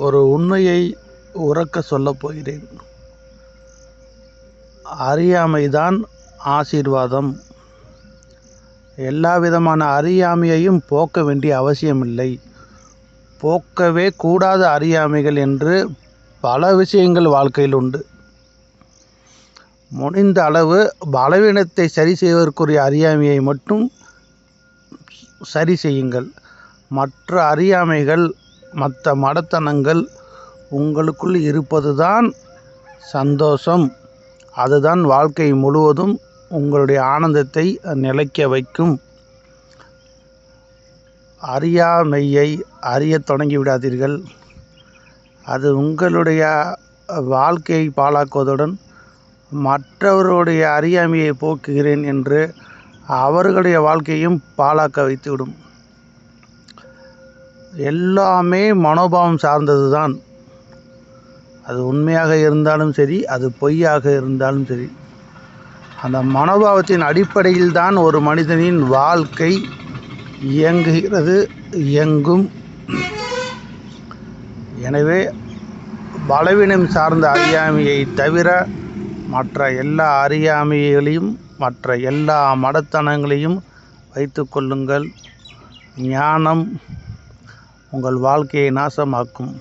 ஒரு உண்மையை உறக்க சொல்லப் போகிறேன். அறியாமைதான் ஆசீர்வாதம். எல்லா விதமான அறியாமையையும் போக்க வேண்டிய அவசியமில்லை. போக்கவே கூடாத அறியாமைகள் என்று பல விஷயங்கள் வாழ்க்கையில் உண்டு. முடிந்த அளவு பலவீனத்தை சரி செய்வதற்குரிய அறியாமையை மட்டும் சரி செய்யுங்கள். மற்ற அறியாமைகள் மற்ற மடத்தனங்கள் உங்களுக்குள் இருப்பது தான் சந்தோஷம். அதுதான் வாழ்க்கை முழுவதும் உங்களுடைய ஆனந்தத்தை நிலைக்க வைக்கும். அறியாமையை அறியத் தொடங்கி விடாதீர்கள் அது உங்களுடைய வாழ்க்கையை பாழாக்குவதுடன் மற்றவருடைய அறியாமையை போக்குகிறேன் என்று அவர்களுடைய வாழ்க்கையும் பாழாக்க வைத்துவிடும். எல்லாமே மனோபாவம் சார்ந்தது தான் அது உண்மையாக இருந்தாலும் சரி அது பொய்யாக இருந்தாலும் சரி. அந்த மனோபாவத்தின் அடிப்படையில் தான் ஒரு மனிதனின் வாழ்க்கை இயங்குகிறது இயங்கும். எனவே பலவீனம் சார்ந்த அறியாமையை தவிர மற்ற எல்லா அறியாமைகளையும் மற்ற எல்லா மடத்தனங்களையும் வைத்து கொள்ளுங்கள். ஞானம் உங்கள் வாழ்க்கையை நாசமாக்கும்